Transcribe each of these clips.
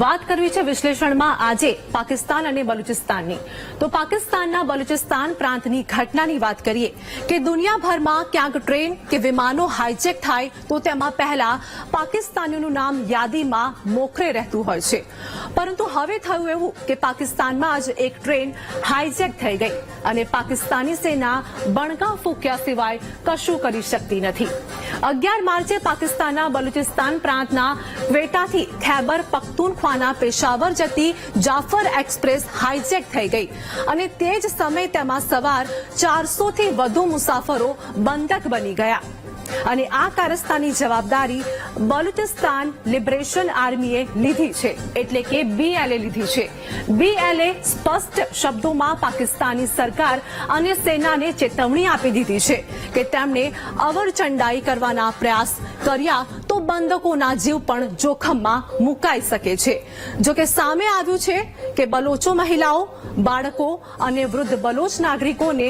વાત કરવી છે વિશ્લેષણમાં આજે પાકિસ્તાન અને બલુચિસ્તાનની. તો પાકિસ્તાનના બલુચિસ્તાન પ્રાંતની ઘટનાની વાત કરીએ કે દુનિયાભરમાં ક્યાંક ટ્રેન કે વિમાનો હાઈજેક થાય તો તેમાં પહેલા પાકિસ્તાનીઓનું નામ યાદીમાં મોખરે રહેતું હોય છે. પરંતુ હવે થયું એવું કે પાકિસ્તાનમાં જ એક ટ્રેન હાઈજેક થઈ ગઈ અને પાકિસ્તાની સેના બણગા ફૂક્યા સિવાય કશું કરી શકતી નથી. અગિયાર માર્ચે પાકિસ્તાનના બલુચિસ્તાન પ્રાંતના ક્વેટાથી ખૈબર પખ્તુનખ્વાના પેશાવર જતી જાફર એક્સપ્રેસ હાઈજેક થઈ ગઈ. અને તે જ સમયે તેમાં સવાર ચારસો થી વધુ મુસાફરો બંધક બની ગયા. અને આ કારસ્તાની જવાબદારી બલુચિસ્તાન લિબરેશન આર્મીએ લીધી છે. એટલે કે બીએલએ લીધી છે. બીએલએ સ્પષ્ટ શબ્દોમાં પાકિસ્તાની સરકાર અને સેનાને ચેતવણી આપી દીધી છે કે તેમણે અવરચંડાઈ કરવાના પ્રયાસ કર્યા તો બંધકોના જીવ પણ જોખમમાં મુકાઈ શકે છે. જો કે સામે આવ્યું છે કે બલોચો મહિલાઓ, બાળકો અને વૃદ્ધ બલોચ નાગરિકોને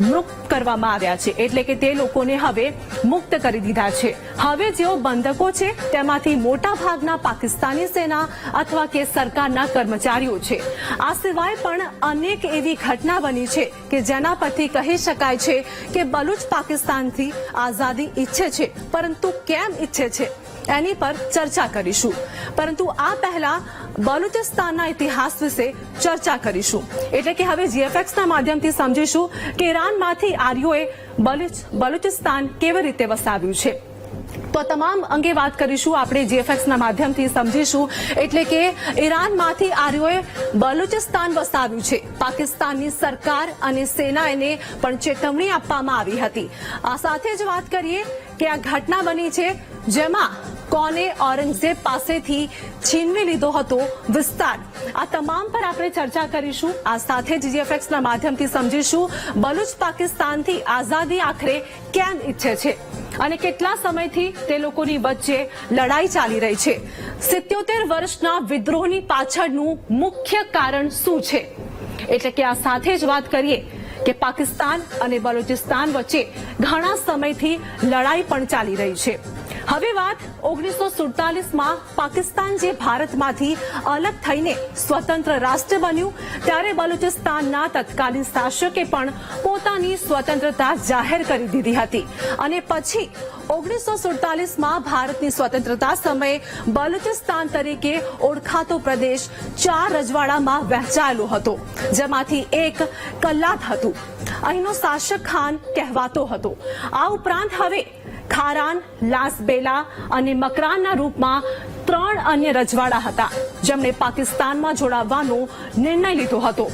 મુક્ત કરવામાં આવ્યા છે. એટલે કે તે લોકોને હવે મુક્ત કરી દીધા છે. હવે જેઓ બંધકો છે, તેમાંથી મોટા ભાગના પાકિસ્તાની સેના અથવા કે સરકારના કર્મચારીઓ છે. આ સિવાય પણ અનેક એવી ઘટના બની છે કે જેના પરથી કહી શકાય છે કે બલુચ પાકિસ્તાનથી આઝાદી ઈચ્છે છે. પરંતુ કેમ ઈચ્છે છે એની પર ચર્ચા કરીશું. પરંતુ આ પહેલા બલુચિસ્તાનના ઇતિહાસ વિશે ચર્ચા કરીશું. એટલે કે હવે જીએફએક્સના માધ્યમથી સમજીશું કે ઈરાનમાંથી આર્યોએ બલુચ, બલુચિસ્તાન કેવી રીતે વસાવ્યું છે. તો તમામ અંગે વાત કરીશું. આપણે જીએફએક્સના માધ્યમથી સમજીશું. એટલે કે ઈરાનમાંથી આર્યોએ બલુચિસ્તાન વસાવ્યું છે. પાકિસ્તાનની સરકાર અને સેના એને પણ ચેતવણી આપવામાં આવી હતી. આ સાથે જ વાત કરીએ કે આ ઘટના બની છે જેમાં કોને ઔરંગઝેબ પાસેથી છીનવી લીધો હતો વિસ્તાર. આ તમામ પર આપણે ચર્ચા કરીશું. આ સાથે જ જીએફએક્સના માધ્યમથી સમજીશું બલુચ પાકિસ્તાનથી આઝાદી આખરે કેમ ઈચ્છે છે અને કેટલા સમયથી તે લોકોની વચ્ચે લડાઈ ચાલી રહી છે. સિત્યોતેર વર્ષના વિદ્રોહની પાછળનું મુખ્ય કારણ શું છે? એટલે કે આ સાથે જ વાત કરીએ કે પાકિસ્તાન અને બલુચિસ્તાન વચ્ચે ઘણા સમયથી લડાઈ પણ ચાલી રહી છે. હવે વાત ઓગણીસો સુડતાલીસમાં પાકિસ્તાન જે ભારતમાંથી અલગ થઈને સ્વતંત્ર રાષ્ટ્ર બન્યું, ત્યારે બલુચિસ્તાનના તત્કાલીન શાસકે પણ પોતાની સ્વતંત્રતા જાહેર કરી દીધી હતી. અને પછી ઓગણીસો સુડતાલીસમાં ભારતની સ્વતંત્રતા સમયે બલુચિસ્તાન તરીકે ઓળખાતો પ્રદેશ ચાર રજવાડામાં વહેંચાયેલો હતો, જેમાંથી એક કલ્લાત હતું. અહીંનો શાસક ખાન કહેવાતો હતો. આ ઉપરાંત હવે ખારાન લાસબેલા અને મકરાનના રૂપમાં ત્રણ અન્ય રજવાડા હતા, જેમણે પાકિસ્તાનમાં જોડાવાનો નિર્ણય લીધો હતો.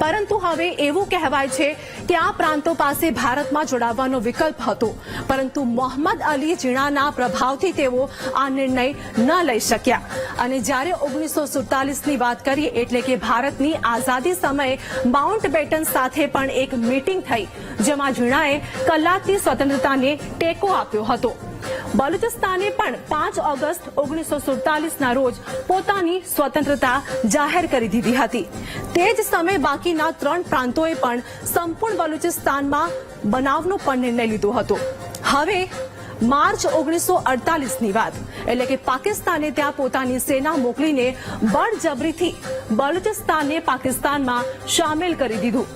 પરંતુ હવે એવું કહેવાય છે કે આ પ્રાંતો પાસે ભારતમાં જોડાવાનો વિકલ્પ હતો. પરંતુ મોહમ્મદ અલી જીણાના પ્રભાવથી તેઓ આ નિર્ણય ન લઈ શક્યા. અને જ્યારે ઓગણીસો સુડતાલીસની વાત કરીએ એટલે કે ભારતની આઝાદી સમયે માઉન્ટ સાથે પણ એક મીટિંગ થઈ, જેમાં જીણાએ કલાકની સ્વતંત્રતાને ટેકો આપ્યો હતો. બલુચિસ્તાને પણ પાંચ ઓગસ્ટ ઓગણીસો સુડતાલીસના રોજ પોતાની સ્વતંત્રતા જાહેર કરી દીધી હતી. તે જ સમયે બાકીના ત્રણ પ્રાંતોએ પણ સંપૂર્ણ બલુચિસ્તાનમાં બનાવનો પણ નિર્ણય લીધો હતો. હવે માર્ચ ઓગણીસો અડતાલીસની વાત. એટલે કે પાકિસ્તાને ત્યાં પોતાની સેના મોકલીને બળજબરીથી બલુચિસ્તાનને પાકિસ્તાનમાં સામેલ કરી દીધું.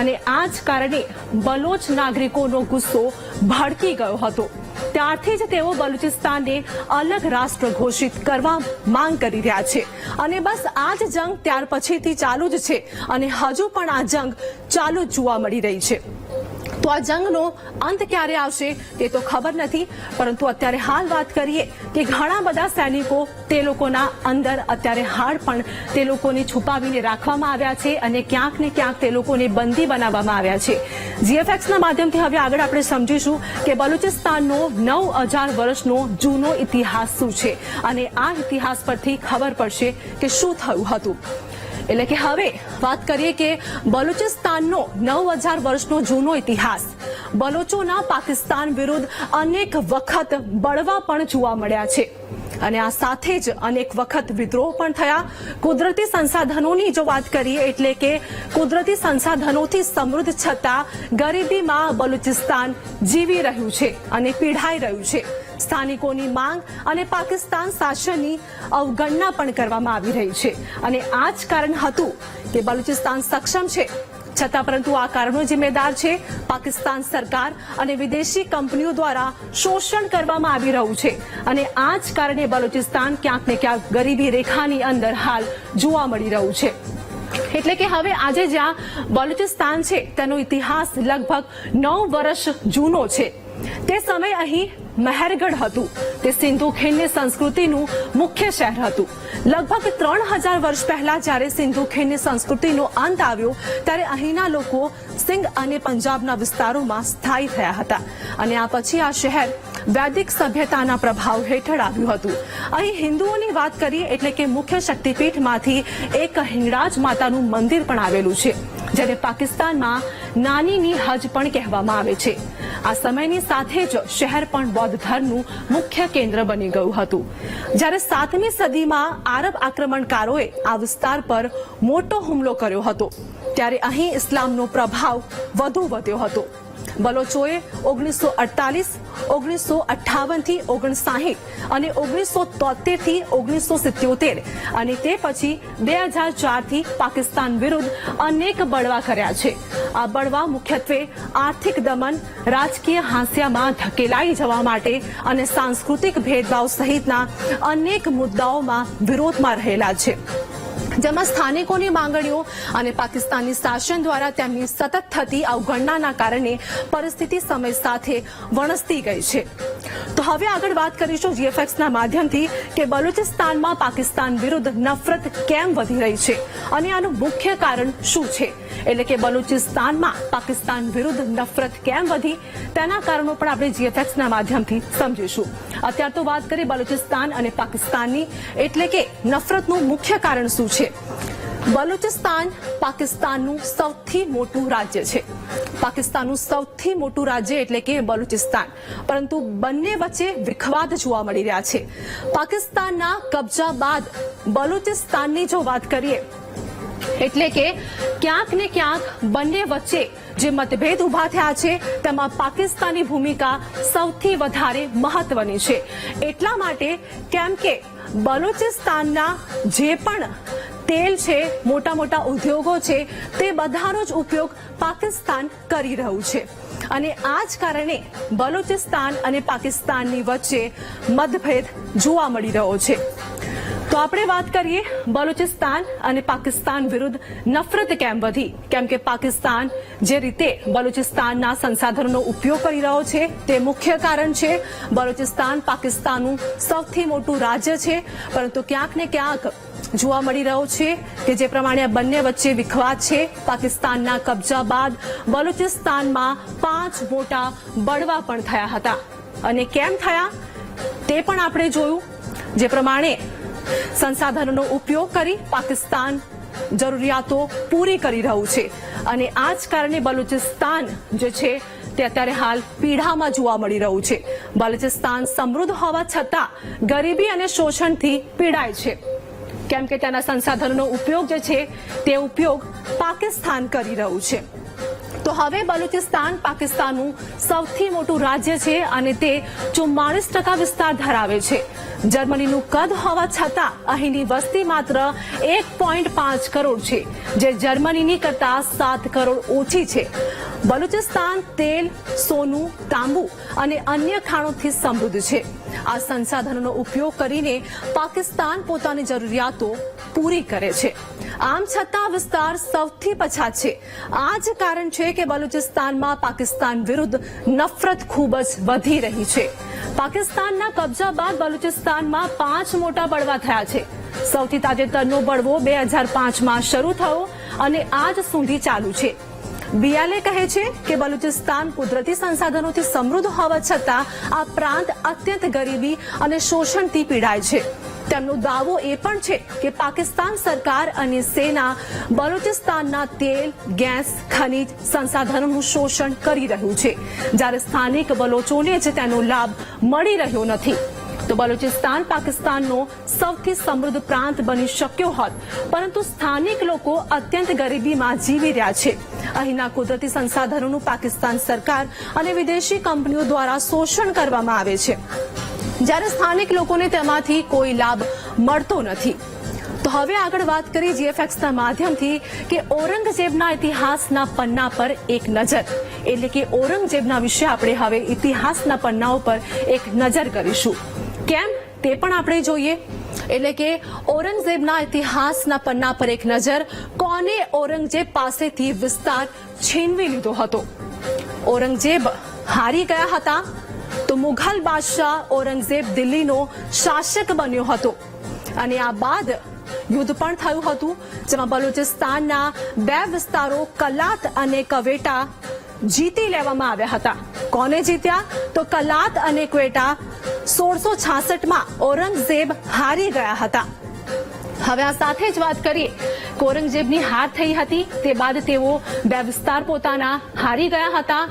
અને આ જ કારણે બલોચ નાગરિકોનો ગુસ્સો ભડકી ગયો હતો. ત્યારથી જ તેઓ બલુચિસ્તાનને અલગ રાષ્ટ્ર ઘોષિત કરવા માંગ કરી રહ્યા છે. અને બસ આ જ જંગ ત્યાર પછીથી ચાલુ જ છે. અને હજુ પણ આ જંગ ચાલુ જ જોવા મળી રહી છે. તો આ જંગનો અંત ક્યારે આવશે તે તો ખબર નથી, પરંતુ અત્યારે હાલ વાત કરીએ કે ઘણા બધા સૈનિકો તે લોકોના અંદર અત્યારે હાલ પણ તે લોકોને છુપાવીને રાખવામાં આવ્યા છે અને ક્યાંક ને ક્યાંક તે લોકોને બંદી બનાવવામાં આવ્યા છે. જીએફએક્સના માધ્યમથી હવે આગળ આપણે સમજીશું કે બલુચિસ્તાનનો નવ હજાર વર્ષનો જૂનો ઇતિહાસ શું છે અને આ ઇતિહાસ પરથી ખબર પડશે કે શું થયું હતું. એટલે કે હવે વાત કરીએ કે બલુચિસ્તાનનો નવ હજાર વર્ષનો જૂનો ઇતિહાસ. બલોચોના પાકિસ્તાન વિરુદ્ધ અનેક વખત બળવા પણ જોવા મળ્યા છે. અને આ સાથે જ અનેક વખત વિદ્રોહ પણ થયા. કુદરતી સંસાધનોની જો વાત કરીએ એટલે કે કુદરતી સંસાધનોથી સમૃદ્ધ છતાં ગરીબીમાં બલુચિસ્તાન જીવી રહ્યું છે અને પીડાઈ રહ્યું છે. સ્થાનિકોની માંગ અને પાકિસ્તાન શાસનની અવગણના પણ કરવામાં આવી રહી છે. અને આ જ કારણ હતું કે બલુચિસ્તાન સક્ષમ છે. છતાં પરંતુ આ કારણો જિમ્મેદાર છે. પાકિસ્તાન સરકાર અને વિદેશી કંપનીઓ દ્વારા શોષણ કરવામાં આવી રહ્યું છે. અને આ જ કારણે બલુચિસ્તાન ક્યાંક ને ક્યાંક ગરીબી રેખાની અંદર હાલ જોવા મળી રહ્યું છે. એટલે કે હવે આજે જ્યાં બલુચિસ્તાન છે, તેનો ઇતિહાસ લગભગ નવ વર્ષ જૂનો છે. તે સમય અહીં મહેરગઢ હતું. તે સિંધુ ખીણની સંસ્કૃતિનું મુખ્ય શહેર હતું. લગભગ ત્રણ હજાર વર્ષ પહેલા જ્યારે સિંધુ ખીણની સંસ્કૃતિનો અંત આવ્યો, ત્યારે અહીંના લોકો સિંધ અને પંજાબના વિસ્તારોમાં સ્થાયી થયા હતા. અને આ પછી આ શહેર વૈદિક સભ્યતાના પ્રભાવ હેઠળ આવ્યું હતું. અહીં હિન્દુઓની વાત કરીએ એટલે કે મુખ્ય શક્તિપીઠમાંથી એક હિંગળાજ માતાનું મંદિર પણ આવેલું છે. જ્યારે પાકિસ્તાનમાં નાનીની હજ પણ કહેવામાં આવે છે. આ સમયની સાથે જ શહેર પણ બૌદ્ધ ધર્મનું મુખ્ય કેન્દ્ર બની ગયું હતું. જ્યારે સાતમી સદીમાં આરબ આક્રમણકારોએ આ વિસ્તાર પર મોટો હુમલો કર્યો હતો, ત્યારે અહીં ઇસ્લામનો પ્રભાવ વધુ વધ્યો હતો. બલોચોએ ઓગણીસો અડતાલીસ, ઓગણીસો અઠ્ઠાવનથી ઓગણસાહીઠ અને ઓગણીસો તોતેરથી ઓગણીસો સિત્યોતેર અને તે પછી બે હજાર ચારથી પાકિસ્તાન વિરુદ્ધ અનેક બળવા કર્યા છે. આ બળવા મુખ્યત્વે આર્થિક દમન, રાજકીય હાંસિયામાં ધકેલાઈ જવા માટે અને સાંસ્કૃતિક ભેદભાવ સહિતના અનેક મુદ્દાઓમાં વિરોધમાં રહેલા છે. જેમાં સ્થાનિકોની માંગણીઓ અને પાકિસ્તાની શાસન દ્વારા તેમની સતત થતી અવગણનાના કારણે પરિસ્થિતિ સમય સાથે વણસતી ગઈ છે. તો હવે આગળ વાત કરીશું જીએફએક્સના માધ્યમથી કે બલુચિસ્તાનમાં પાકિસ્તાન વિરુદ્ધ નફરત કેમ વધી રહી છે અને આનું મુખ્ય કારણ શું છે? એટલે કે બલુચિસ્તાનમાં પાકિસ્તાન વિરુદ્ધ નફરત કેમ વધી? તેના કારણો પણ આપણે જીએફએક્સના માધ્યમથી સમજીશું. અત્યાર તો વાત કરીએ બલુચિસ્તાન અને પાકિસ્તાનની, એટલે કે નફરતનું મુખ્ય કારણ શું છે? બલુચિસ્તાન પાકિસ્તાનનું સૌથી મોટું રાજ્ય છે. પાકિસ્તાનનું સૌથી મોટું રાજ્ય એટલે કે બલુચિસ્તાન. પરંતુ બંને વચ્ચે વિખવાદ જોવા મળી રહ્યા છે. પાકિસ્તાનના કબજા બાદ બલુચિસ્તાનની જો વાત કરીએ એટલે કે ક્યાંક ને ક્યાંક બંને વચ્ચે જે મતભેદ ઊભા થયા છે, તેમાં પાકિસ્તાની ભૂમિકા સૌથી વધારે મહત્વની છે. એટલા માટે કેમ કે બલુચિસ્તાનના જે પણ તેલ છે, મોટા મોટા ઉદ્યોગો છે, તે બધાનો જ ઉપયોગ પાકિસ્તાન કરી રહ્યું છે. અને આ જ કારણે બલુચિસ્તાન અને પાકિસ્તાનની વચ્ચે મતભેદ જોવા મળી રહ્યો છે. તો આપણે વાત કરીએ બલુચિસ્તાન અને પાકિસ્તાન વિરુદ્ધ નફરત કેમ વધી? કેમ કે પાકિસ્તાન જે રીતે બલુચિસ્તાનના સંસાધનોનો ઉપયોગ કરી રહ્યો છે, તે મુખ્ય કારણ છે. બલુચિસ્તાન પાકિસ્તાનનું સૌથી મોટું રાજ્ય છે. પરંતુ ક્યાંક ને ક્યાંક જોવા મળી રહ્યો છે કે જે પ્રમાણે આ બંને વચ્ચે વિખવાદ છે. પાકિસ્તાનના કબજા બાદ બલુચિસ્તાનમાં પાંચ મોટા બળવા પણ થયા હતા. અને કેમ થયા? તે પણ આપણે જોયું. જે પ્રમાણે સંસાધનોનો ઉપયોગ કરી પાકિસ્તાન જરૂરિયાતો પૂરી કરી રહ્યું છે. અને આ જ કારણે બલુચિસ્તાન જે છે તે અત્યારે હાલ પીડામાં જોવા મળી રહ્યું છે. બલુચિસ્તાન સમૃદ્ધ હોવા છતાં ગરીબી અને શોષણથી પીડાય છે. કેમ કે તેના સંસાધનોનો ઉપયોગ જે છે તે ઉપયોગ પાકિસ્તાન કરી રહ્યું છે. તો હવે બલુચિસ્તાન પાકિસ્તાનનું સૌથી મોટું રાજ્ય છે અને તે ચુમ્માળીસ ટકા વિસ્તાર ધરાવે છે. જર્મનીનું કદ હોવા છતાં અહીંની વસ્તી માત્ર એક પોઈન્ટ પાંચ કરોડ છે, જે જર્મનીની કરતાં સાત કરોડ ઓછી છે. બલુચિસ્તાન, તેલ, સોનું, તાંબુ અને અન્ય ખાણોથી સમૃદ્ધ છે. આ સંસાધનોનો ઉપયોગ કરીને પાકિસ્તાન પોતાની જરૂરિયાતો પૂરી કરે છે. આમ છતાં વિસ્તાર સૌથી પછાત છે. આ જ કારણ છે કે બલુચિસ્તાનમાં પાકિસ્તાન વિરુદ્ધ નફરત ખૂબ જ વધી રહી છે. પાકિસ્તાનના કબજા બાદ બલુચિસ્તાનમાં પાંચ મોટા બળવા થયા છે. સૌથી તાજેતરનો બળવો બે હજાર પાંચમાં શરૂ થયો અને આજ સુધી ચાલુ છે. બિયાલે કહે છે કે બલુચિસ્તાન કુદરતી સંસાધનોથી સમૃદ્ધ હોવા છતાં આ પ્રાંત અત્યંત ગરીબી અને શોષણથી પીડાય છે. તેમનો દાવો એ પણ છે કે પાકિસ્તાન સરકાર અને સેના બલુચિસ્તાનના તેલ, ગેસ, ખનીજ સંસાધનોનું શોષણ કરી રહ્યું છે. જ્યારે સ્થાનિક બલોચોને જ તેનો લાભ મળી રહ્યો નથી. તો બલુચિસ્તાન પાકિસ્તાનનો સૌથી સમૃદ્ધ પ્રાંત બની શક્યો હોત. પરંતુ સ્થાનિક લોકો અત્યંત ગરીબીમાં જીવી રહ્યા છે. અહીંના કુદરતી સંસાધનોનું પાકિસ્તાન સરકાર અને વિદેશી કંપનીઓ દ્વારા શોષણ કરવામાં આવે છે. જ્યારે સ્થાનિક લોકોને તેમાંથી કોઈ લાભ મળતો નથી. તો હવે આગળ વાત કરીએ જીએફએક્સના માધ્યમથી કે ઔરંગઝેબના ઇતિહાસના પન્ના પર એક નજર. એટલે કે ઔરંગઝેબના વિશે આપણે હવે ઇતિહાસના પન્નાઓ પર એક નજર કરીશું. કેમ? તે પણ આપણે જોઈએ. એટલે કે ઔરંગઝેબના ઇતિહાસના પન્ના પર એક નજર. કોને ઔરંગઝેબ પાસેથી વિસ્તાર છીનવી લીધો હતો? ઔરંગઝેબ હારી ગયા હતા? તો મુઘલ બાદશાહ ઔરંગઝેબ દિલ્હીનો શાસક બન્યો હતો. અને આ બાદ યુદ્ધ પણ થયું હતું, જેમાં બલુચિસ્તાનના બે વિસ્તારો કલાત અને કવેટા જીતી લેવામાં આવ્યા હતા. કોને જીત્યા? તો કલાત અને ક્વેટા સોળસો છાસઠમાં ઔરંગઝેબ હારી ગયા હતા. હવે આ સાથે જ વાત કરીએ. ઔરંગઝેબની હાર થઈ હતી, તે બાદ તેઓ બે વિસ્તાર પોતાના હારી ગયા હતા,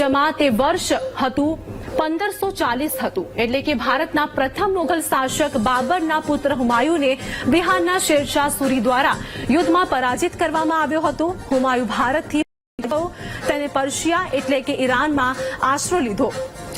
જેમાં તે વર્ષ હતું, પંદરસો ચાલીસ હતું. એટલે કે ભારતના પ્રથમ મુઘલ શાસક બાબરના પુત્ર હુમાયુને બિહારના શેરશાહ સુરી દ્વારા યુદ્ધમાં પરાજિત કરવામાં આવ્યો હતો. હુમાયુ ભારતથી તેને પર્શિયા એટલે કે ઈરાનમાં આશરો લીધો.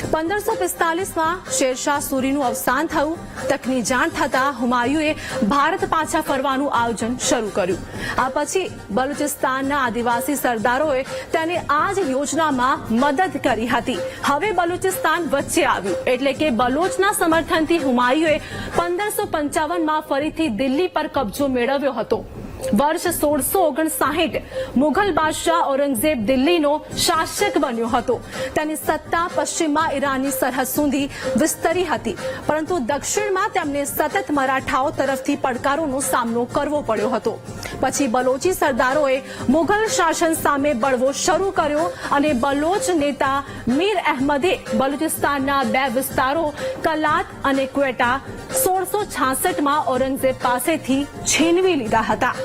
પંદરસો પિસ્તાલીસમાં શેરશાહ સુરીનું અવસાન થયું. તકની જાણ થતાં હુમાયુએ ભારત પાછા ફરવાનું આયોજન શરૂ કર્યું. આ પછી બલુચિસ્તાનના આદિવાસી સરદારોએ તેને આ જ યોજનામાં મદદ કરી હતી. હવે બલુચિસ્તાન વચ્ચે આવ્યું. એટલે કે બલોચના સમર્થનથી હુમાયુએ પંદરસો પંચાવનમાં ફરીથી દિલ્હી પર કબજો મેળવ્યો હતો. વર્ષ સોળસો ઓગણસાહીઠ મુઘલ બાદશાહ ઔરંગઝેબ દિલ્હીનો શાસક બન્યો હતો. તેની સત્તા પશ્ચિમમાં ઈરાનની સરહદ સુધી વિસ્તરી હતી, પરંતુ દક્ષિણમાં તેમને સતત મરાઠાઓ તરફથી પડકારોનો સામનો કરવો પડ્યો હતો. પછી બલોચી સરદારોએ મુઘલ શાસન સામે બળવો શરૂ કર્યો અને બલોચ નેતા મીર અહેમદે બલુચિસ્તાનના બે વિસ્તારો, કલાત અને ક્વેટા, સોળસો છાસઠમાં ઔરંગઝેબ પાસેથી છીનવી લીધા હતા.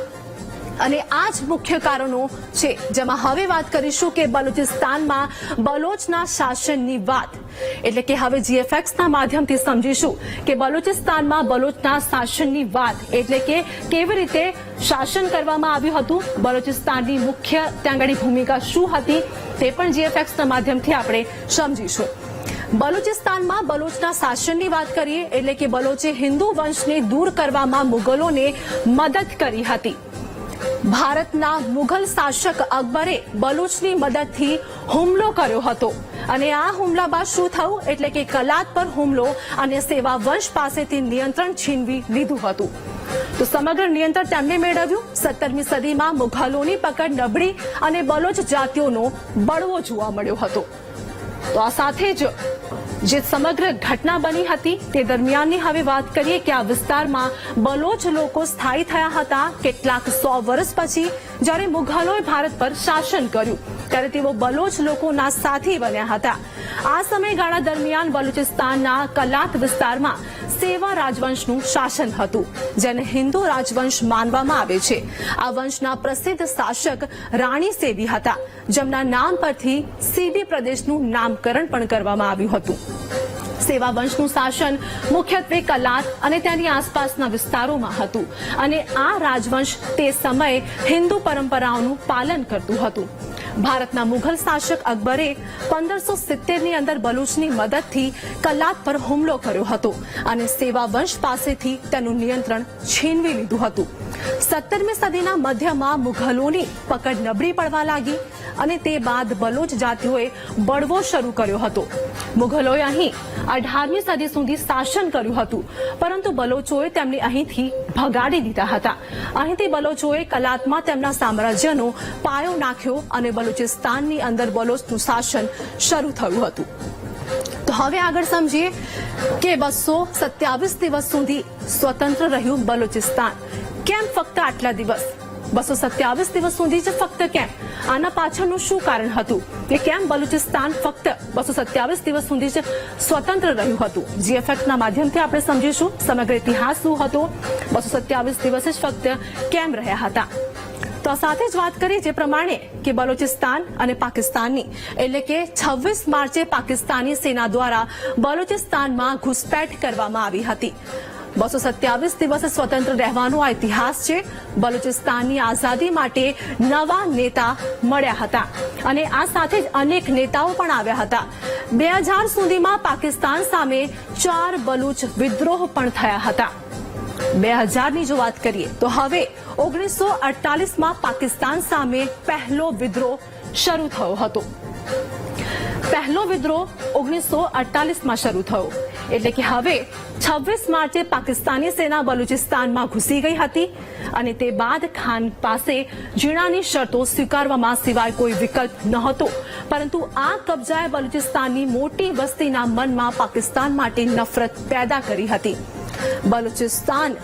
અને આ જ મુખ્ય કારણો છે જેમાં હવે વાત કરીશું કે બલુચિસ્તાનમાં બલોચના શાસનની વાત. એટલે કે હવે જીએફએક્સના માધ્યમથી સમજીશું કે બલુચિસ્તાનમાં બલોચના શાસનની વાત એટલે કે કેવી રીતે શાસન કરવામાં આવ્યું હતું, બલુચિસ્તાનની મુખ્ય ત્યાં ભૂમિકા શું હતી તે પણ જીએફએક્સના માધ્યમથી આપણે સમજીશું. બલુચિસ્તાનમાં બલોચના શાસનની વાત કરીએ એટલે કે બલોચે હિન્દુ વંશને દૂર કરવામાં મુગલોને મદદ કરી હતી. ભારતના મુઘલ શાસક અકબરે બલુચની મદદથી હુમલો કર્યો હતો. અને આ હુમલા બાદ શું થયું? એટલે કે કલાત પર હુમલો અને સેવા વંશ પાસેથી નિયંત્રણ છીનવી લીધું હતું. તો સમગ્ર નિયંત્રણ તેમણે મેળવ્યું. સત્તરમી સદીમાં મુઘલોની પકડ નબળી અને બલોચ જાતિઓનો બળવો જોવા મળ્યો હતો. તો આ સાથે જ જે સમગ્ર ઘટના બની હતી, તે દરમિયાનની હવે વાત કરીએ કે આ વિસ્તારમાં બલોચ લોકો સ્થાયી થયા હતા. કેટલાક સો વર્ષ પછી, જ્યારે મુઘલોએ ભારત પર શાસન કર્યું, ત્યારે તેઓ બલોચ લોકોના સાથી બન્યા હતા. આ સમયગાળા દરમિયાન બલુચિસ્તાનના કલાત વિસ્તારમાં સેવા રાજવંશનું શાસન હતું, જેને હિન્દુ રાજવંશ માનવામાં આવે છે. આ વંશના પ્રસિદ્ધ શાસક રાણી સેબી હતા, જેમના નામ પરથી સીબી પ્રદેશનું નામકરણ પણ કરવામાં આવ્યું હતું. સેવા વંશનું શાસન મુખ્યત્વે કલાત અને તેની આસપાસના વિસ્તારોમાં હતું, અને આ રાજવંશ તે સમયે હિન્દુ પરંપરાઓનું પાલન કરતું હતું. ભારતના મુઘલ શાસક અકબરે પંદરસો સિત્તેરની અંદર બલુચની મદદથી કલાત પર હુમલો કર્યો હતો અને સેવા વંશ પાસેથી તેનું નિયંત્રણ છીનવી લીધું હતું. સત્તરમી સદીના મધ્યમાં મુઘલોની પકડ નબળી પડવા લાગી. અને તે બાદ બલોચ જાતિઓએ બળવો શરૂ કર્યો હતો. મુઘલોએ અહીં અઢારમી સદી સુધી શાસન કર્યું હતું, પરંતુ બલોચોએ તેમને અહીંથી ભગાડી દીધા હતા. અહીંથી બલોચોએ કલાતમાં તેમના સામ્રાજ્યનો પાયો નાખ્યો અને બલુચિસ્તાનની અંદર બલોચનું શાસન શરૂ થયું હતું. તો હવે આગળ સમજીએ કે બસો સત્યાવીસ દિવસ સુધી સ્વતંત્ર રહ્યું બલુચિસ્તાન. કેમ ફક્ત આટલા દિવસ? બસો સત્યાવીસ દિવસ સુધી જ ફક્ત કેમ? આના પાછળનું શું કારણ હતું? કે કેમ બલુચિસ્તાન ફક્ત બસો સત્યાવીસ દિવસ સુધી જ સ્વતંત્ર રહ્યું હતું? જીએફએક્સના માધ્યમથી આપણે સમજીશું સમગ્ર ઇતિહાસ શું હતો? બસો સત્યાવીસ દિવસ જ ફક્ત કેમ રહ્યા હતા? તો સાથે જ વાત કરીએ જે પ્રમાણે કે બલોચિસ્તાન અને પાકિસ્તાનની, એટલે કે 26 માર્ચે પાકિસ્તાની સેના દ્વારા બલોચિસ્તાનમાં ઘુસપેઠ કરવામાં આવી હતી. બસો સત્યાવીસ દિવસ સ્વતંત્ર રહેવાનો આ ઇતિહાસ છે. બલુચિસ્તાનની આઝાદી માટે નવા નેતા મળ્યા હતા અને આ સાથે જ અનેક નેતાઓ પણ આવ્યા હતા. બે હજાર સુધીમાં પાકિસ્તાન સામે ચાર બલુચ વિદ્રોહ પણ થયા હતા. બે હજારની જો વાત કરીએ તો હવે ઓગણીસો અડતાલીસમાં પાકિસ્તાન સામે પહેલો વિદ્રોહ શરૂ થયો હતો. પહેલો વિદ્રોહ ઓગણીસો અડતાલીસમાં શરૂ થયો. એટલે કે હવે છવ્વીસ માર્ચે પાકિસ્તાની સેના બલુચિસ્તાનમાં ઘૂસી ગઈ હતી અને તે બાદ ખાન પાસે જીણાની શરતો સ્વીકારવામાં સિવાય કોઈ વિકલ્પ નહોતો. પરંતુ આ કબજાએ બલુચિસ્તાનની મોટી વસ્તીના મનમાં પાકિસ્તાન માટે નફરત પેદા કરી હતી. બલુચિસ્તાન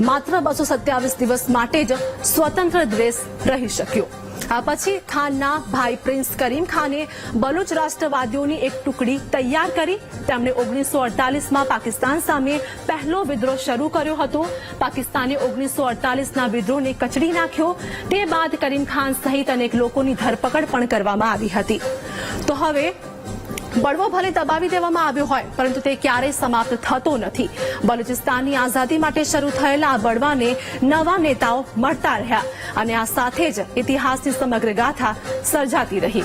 માત્ર બસો સત્યાવીસ દિવસ માટે જ સ્વતંત્ર દેશ રહી શક્યો. પછી ખાનના ભાઈ પ્રિન્સ કરીમ ખાને બલુચ રાષ્ટ્રવાદીઓની એક ટુકડી તૈયાર કરી. તેમણે ઓગણીસો અડતાલીસમાં પાકિસ્તાન સામે પહેલો વિદ્રોહ શરૂ કર્યો હતો. પાકિસ્તાને ઓગણીસો અડતાલીસના વિદ્રોહને કચડી નાખ્યો. તે બાદ કરીમ ખાન સહિત અનેક લોકોની ધરપકડ પણ કરવામાં આવી હતી. તો હવે બળવો ભલે દબાવી દેવામાં આવ્યો હોય, પરંતુ તે ક્યારેય સમાપ્ત થતો નથી. બલુચિસ્તાનની આઝાદી માટે શરૂ થયેલા આ બળવાને નવા નેતાઓ મળતા રહ્યા અને આ સાથે જ ઇતિહાસની સમગ્ર ગાથા સર્જાતી રહી.